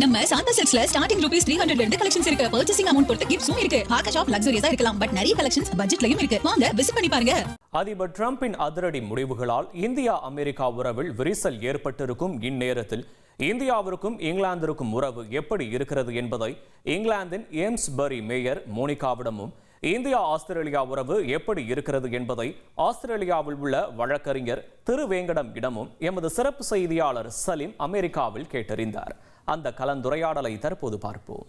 நம்ம சாந்தா செட்ஸ்ல starting rupees three ஹண்ட்ரட்ல இருந்து கலெக்ஷன்ஸ் இருக்கு. பர்ச்சேசிங் அமௌண்ட் பொறுத்து கிஃப்ட்ஸும் இருக்கு. பார்க்க ஷாப் லக்ஸரியா இருக்கலாம். பட் நிறைய கலெக்ஷன்ஸ் பட்ஜெட்லயும் இருக்கு. வாங்க விசிட் பண்ணி பாருங்க. அதிபர் டிரம்பின் அதிரடி முடிவுகளால் இந்தியா அமெரிக்கா உறவில் விரிசல் ஏற்பட்டிருக்கும் இந்நேரத்தில். இந்தியாவிற்கும் இங்கிலாந்திற்கும் உறவு எப்படி இருக்கிறது என்பதை இங்கிலாந்தின் ஏம்ஸ்பரி மேயர் மோனிகாவிடமும் இந்தியா ஆஸ்திரேலியா உறவு எப்படி இருக்கிறது என்பதை ஆஸ்திரேலியாவில் உள்ள வழக்கறிஞர் திருவேங்கடம் இடமும் எமது சிறப்பு செய்தியாளர் சலீம் அமெரிக்காவில் கேட்டறிந்தார். அந்த கலந்துரையாடலை தற்போது பார்ப்போம்.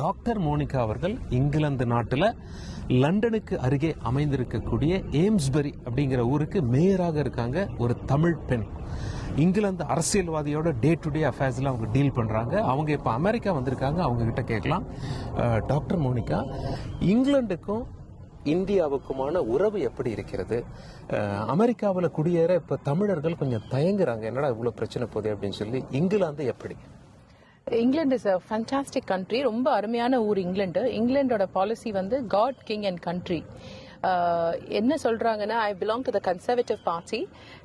டாக்டர் மோனிகா அவர்கள் இங்கிலாந்து நாட்டில் லண்டனுக்கு அருகே அமைந்திருக்கக்கூடிய ஏம்ஸ்பரி அப்படிங்கிற ஊருக்கு மேயராக இருக்காங்க ஒரு தமிழ் பெண். இங்கிலாந்து அரசியல்வாதியோட டே டு டே அஃபேர்ஸில் அவங்க டீல் பண்ணுறாங்க அவங்க இப்போ அமெரிக்கா வந்திருக்காங்க. அவங்க கிட்ட கேட்கலாம் டாக்டர் மோனிகா இங்கிலாந்துக்கும் இந்தியாவுக்குமான உறவு எப்படி இருக்கிறது? அமெரிக்காவில் குடியேற இப்போ தமிழர்கள் கொஞ்சம் தயங்குறாங்க. என்னடா இவ்வளோ பிரச்சனை போகுது அப்படின்னு சொல்லி இங்கிலாந்து எப்படி? England is a fantastic country ரொம்ப அருமையான ஊர் இங்கிலாந்து. இங்கிலாண்டோட பாலிசி வந்து காட் கிங் அண்ட் கண்ட்ரி என்ன சொல்றாங்கன்னா I belong to the conservative party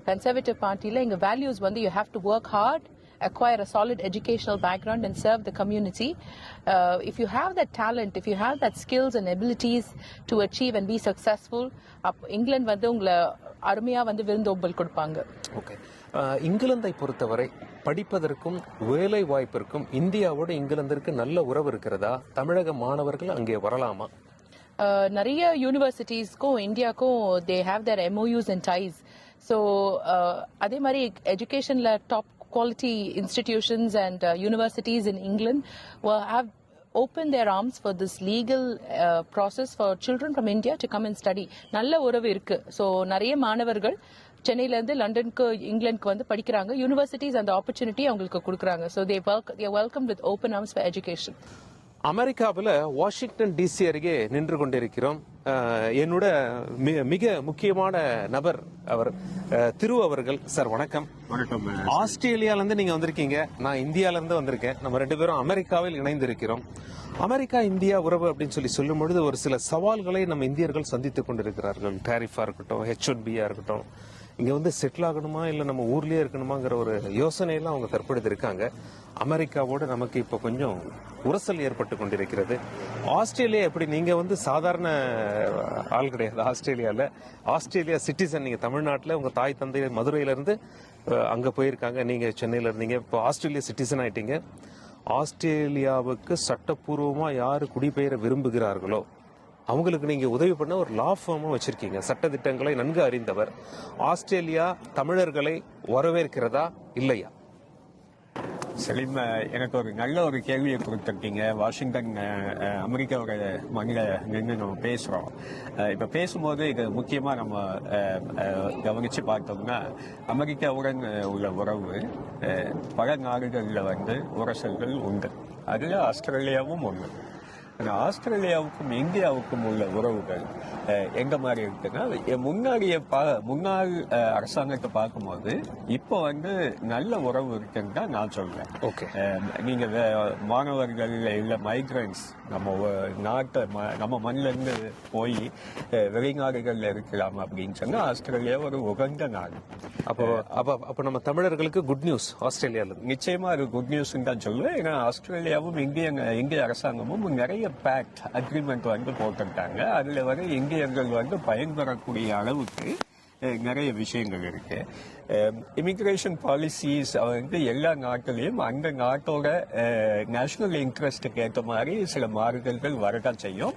conservative பார்ட்டியில் எங்கள் வேல்யூஸ் வந்து you have to work hard acquire a solid educational background and serve the community. Uh, if you have that talent, if you have that skills and abilities to achieve and be successful, அப் இங்கிலாந்து வந்து உங்களை அருமையா வந்து விருந்தோம்பல் கொடுப்பாங்க. Okay இங்கிலாந்தை பொறுத்தவரை படிப்பதற்கும் வேலை வாய்ப்பிற்கும் இந்தியாவோட இங்கிலாந்திற்கு நல்ல உறவு இருக்கிறதா? தமிழக மாணவர்கள் அங்கே வரலாமா? நிறைய யூனிவர்சிட்டிஸ்க்கும் இந்தியாவுக்கும் they have their MOUs and ties so அதே மாதிரி எஜுகேஷனில் top quality uh, and in in England have opened their arms for this legal uh, process for children from India to come and study. நல்ல உறவு இருக்கு. So நிறைய மாணவர்கள் சென்னையிலேருந்து லண்டனுக்கு இங்கிலாந்துக்கு வந்து படிக்கிறாங்க. யூனிவர்சிட்டிஸ் அந்த ஆப்பர்ச்சுனிட்டி அவங்களுக்கு கொடுக்குறாங்க. So they welcome with open arms for education அமெரிக்காவில் வாஷிங்டன் டிசி அருகே நின்று கொண்டிருக்கிறோம். என்னோட மிக முக்கியமான நபர் அவர் திரு அவர்கள். சார் வணக்கம். வணக்கம் ஆஸ்திரேலியால இருந்து நீங்க வந்திருக்கீங்க. நான் இந்தியால இருந்து வந்திருக்கேன். நம்ம ரெண்டு பேரும் அமெரிக்காவில் இணைந்திருக்கிறோம். அமெரிக்கா இந்தியா உறவு அப்படின்னு சொல்லி சொல்லும் பொழுது ஒரு சில சவால்களை நம்ம இந்தியர்கள் சந்தித்துக் கொண்டிருக்கிறார்கள். டேரிஃபா இருக்கட்டும் ஹெச் ஒன் பியா இருக்கட்டும். இங்க வந்து செட்டில் ஆகணுமா? இல்ல நம்ம ஊர்லயே இருக்கணுமாங்கிற ஒரு யோசனையெல்லாம் அவங்க தற்பொழுது இருக்காங்க. அமெரிக்காவோட நமக்கு இப்போ கொஞ்சம் உரசல் ஏற்பட்டு கொண்டிருக்கிறது. ஆஸ்திரேலியா எப்படி நீங்கள் வந்து சாதாரண ஆள் கிடையாது ஆஸ்திரேலியாவில் ஆஸ்திரேலியா சிட்டிசன் நீங்கள் தமிழ்நாட்டில் உங்கள் தாய் தந்தை மதுரையிலேருந்து அங்கே போயிருக்காங்க. நீங்கள் சென்னையில் இருந்தீங்க. இப்போ ஆஸ்திரேலியா சிட்டிசன் ஆயிட்டீங்க. ஆஸ்திரேலியாவுக்கு சட்டப்பூர்வமாக யார் குடிபெயர விரும்புகிறார்களோ அவங்களுக்கு நீங்கள் உதவி பண்ண ஒரு லா ஃபார்மும் வச்சுருக்கீங்க. சட்ட திட்டங்களை நன்கு அறிந்தவர். ஆஸ்திரேலியா தமிழர்களை வரவேற்கிறதா இல்லையா? செலிம் எனக்கு ஒரு நல்ல ஒரு கேள்வியை கொடுத்துருக்கீங்க. வாஷிங்டன் அமெரிக்காவோட மண்ணில் நின்று நம்ம பேசுகிறோம் இப்போ பேசும்போது இது முக்கியமாக நம்ம கவனித்து பார்த்தோம்னா அமெரிக்காவுடன் உள்ள உறவு பல நாடுகளில் வந்து உரசல்கள் உண்டு. அதில் ஆஸ்திரேலியாவும் ஒன்று ஆஸ்திரேலியாவுக்கும் இந்தியாவுக்கும் உள்ள உறவுகள் எங்க மாதிரி இருக்குன்னா முன்னாடிய பா முன்னாள் அரசாங்கத்தை பார்க்கும்போது இப்போ வந்து நல்ல உறவு இருக்குன்னு தான் நான் சொல்றேன். ஓகே. நீங்க மாணவர்கள் இல்ல மைக்ரன்ஸ் நம்ம நாட்டை நம்ம மண்ணில இருந்து போய் வெளிநாடுகள்ல இருக்கலாம் அப்படின்னு சொன்னா ஆஸ்திரேலியா ஒரு உகந்த நாடு. அப்போ அப்ப அப்ப நம்ம தமிழர்களுக்கு குட் நியூஸ் ஆஸ்திரேலியால இருந்து. நிச்சயமா அது குட் நியூஸ் தான் சொல்லுவேன். ஏன்னா ஆஸ்திரேலியாவும் இந்திய இந்திய அரசாங்கமும் நிறைய பேக்ட் அக்ரிமெண்ட் வந்து போட்டிருக்காங்க. அதுல வந்து இந்தியர்கள் வந்து பயன்பெறக்கூடிய அளவுக்கு நிறைய விஷயங்கள் இருக்கு. இமிகிரேஷன் பாலிசிஸ் வந்து எல்லா நாட்டிலையும் அந்த நாட்டோட நேஷனல் இன்ட்ரெஸ்டுக்கு ஏற்ற மாதிரி சில மாறுதல்கள் வரதான் செய்யும்.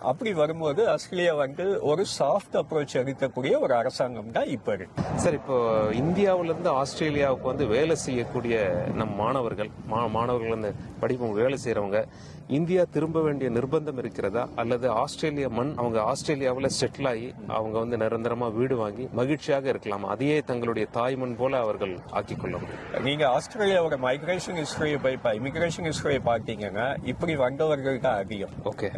அப்படி வரும்போது ஆஸ்திரேலியா வந்து ஒரு சாஃப்ட் அப்ரோச் எடுக்கக்கூடிய ஒரு அரசாங்கம் தான் இப்ப இருக்கு. சார் இப்போ இந்தியாவுல இருந்து ஆஸ்திரேலியாவுக்கு வந்து வேலை செய்யக்கூடிய நம் மாணவர்கள் மா- மாணவர்கள் வந்து படிப்பு வேலை செய்யறவங்க இந்தியா திரும்ப வேண்டிய நிர்பந்தம் இருக்கிறதா? அல்லது ஆஸ்திரேலியா மண் அவங்க ஆஸ்திரேலியாவில் செட்டில் ஆகி அவங்க வந்து நிரந்தரமா வீடு வாங்கி மகிழ்ச்சியாக இருக்கலாம். அதையே தங்களுடைய தாய்மண் போல அவர்கள் ஆக்கிக் கொள்ள முடியும். நீங்க ஆஸ்திரேலியாவோட மைக்ரேஷன் ஹிஸ்டரியை போய் இமிகிரேஷன் ஹிஸ்டரியை பார்த்தீங்கன்னா இப்படி வந்தவர்கள் தான் அதிகம். ஓகே.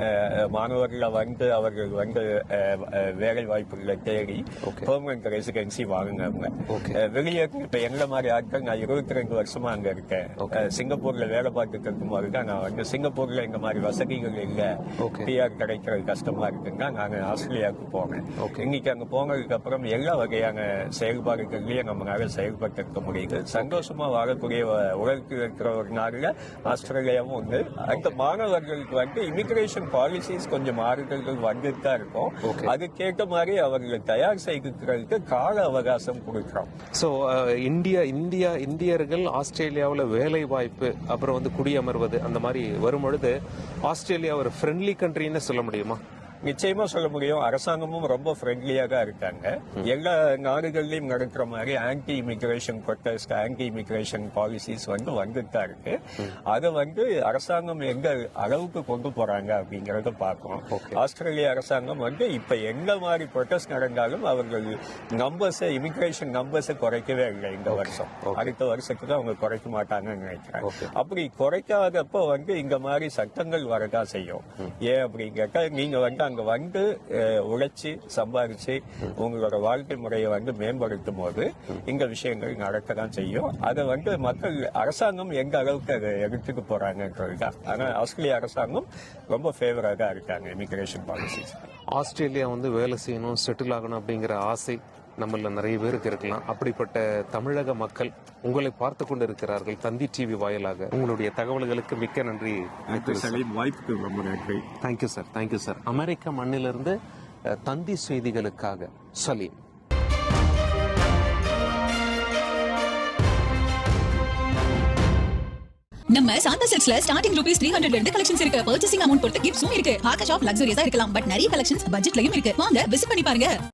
மாணவர்கள் வந்து அவர்கள் வந்து வேலை வாய்ப்புகளை தேடி. Permanent residency Okay. அஹ், வெளியே இப்ப எங்களை மாதிரி ஆட்கள் நான் இருபத்தி ரெண்டு வருஷமா அங்க இருக்கேன். சிங்கப்பூர்ல வேலை பார்த்துட்டு இருக்கும்போது தான் நான் வந்து சிங்கப்பூர்ல எங்க மாதிரி வசதிகள் இல்ல. பிஆர் கிடைக்கிறது கஷ்டமா இருக்குன்னா நாங்க ஆஸ்திரேலியாவுக்கு போனேன். இன்னைக்கு அங்க போனதுக்கு அப்புறம் அப்புறம் எல்லா வகையான செயல்பாடுகள்லயும் நம்மளால செயல்பட்டு முடியுது. சந்தோஷமா வாழக்கூடிய உலகத்தில் இருக்கிற ஒரு நாடுல ஆஸ்திரேலியாவும் உண்டு. அந்த மாணவர்களுக்கு வந்து இமிகிரேஷன் பாலிசிஸ் கொஞ்சம் மாறுதல்கள் வந்துட்டு தான் இருக்கும் அதுக்கேற்ற மாதிரி அவர்களை தயார் செய்கிறதுக்கு கால அவகாசம் கொடுக்கிறோம். ஸோ இந்தியா இந்தியா இந்தியர்கள் ஆஸ்திரேலியாவில் வேலை வாய்ப்பு அப்புறம் வந்து குடியமர்வது அந்த மாதிரி வரும் பொழுது ஆஸ்திரேலியா ஒரு ஃப்ரெண்ட்லி கண்ட்ரின்னு சொல்ல முடியுமா? நிச்சயமா சொல்ல முடியும். அரசாங்கமும் ரொம்ப ஃப்ரெண்ட்லியாக தான் இருக்காங்க எல்லா நாடுகள்லயும் நடக்கிற மாதிரி anti immigration protest anti immigration policies வந்து வந்துட்டு தான் இருக்கு. அதை வந்து அரசாங்கம் எங்க அளவுக்கு கொண்டு போறாங்க அப்படிங்கறத பார்க்கணும். ஆஸ்திரேலிய அரசாங்கம் வந்து இப்ப எங்க மாதிரி ப்ரொட்டஸ்ட் நடந்தாலும் அவர்கள் நம்பர்ஸை இமிகிரேஷன் நம்பர்ஸை குறைக்கவே இல்லை இந்த வருஷம். அடுத்த வருஷத்துக்கு அவங்க குறைக்க மாட்டாங்கன்னு நினைக்கிறேன். அப்படி குறைக்காதப்போ வந்து இந்த மாதிரி சட்டங்கள் வரதான் செய்யும். ஏன் அப்படின்னு கேட்டா நீங்க வந்து அங்க வந்து உழைச்சி சம்பாதிச்சு உங்களோட வாழ்க்கை முறையை வந்து மேம்படுத்தும் போது இந்த விஷயங்கள் நடக்கதான் செய்யும். அதை வந்து மக்கள் அரசாங்கம் எங்க அளவுக்கு அதை எடுத்துக்கு போறாங்கன்றது தான் ஆனா ஆஸ்திரேலிய அரசாங்கம் ரொம்ப ஃபேவராக இருக்காங்க இமிகிரேஷன் பாலிசிஸ் ஆஸ்திரேலியா வந்து வேலை செய்யணும் செட்டில் ஆகணும் அப்படிங்கிற ஆசை நம்மள நிறைய பேருக்கு இருக்கலாம். அப்படிப்பட்ட தமிழக மக்கள் உங்களை பார்த்து கொண்டு இருக்கிறார்கள் தந்தி டிவி வாயிலாக. உங்களுடைய தகவல்களுக்கு மிக்க நன்றி வாய்ப்புக்கு ரொம்ப நன்றி. Thank you sir thank you sir அமெரிக்க மண்ணிலிருந்து தந்தி செய்திகளுக்காக சலீம். நம்ம சாந்தா செட்ஸ்ல ஸ்டார்டிங் ருபீஸ் த்ரீ ஹண்ட்ரட்ல இருந்து கலெக்ஷன்ஸ் இருக்கு. பர்ச்சேசிங் அமௌண்ட் பொறுத்து கிஃப்ட்ஸும் இருக்கு. ஆக ஷாப் லக்ஸுரியஸா இருக்கலாம். பட் நிறைய கலெக்ஷன்ஸ் பட்ஜெட்லயும் இருக்கு. வாங்க விசிட் பண்ணி பாருங்க.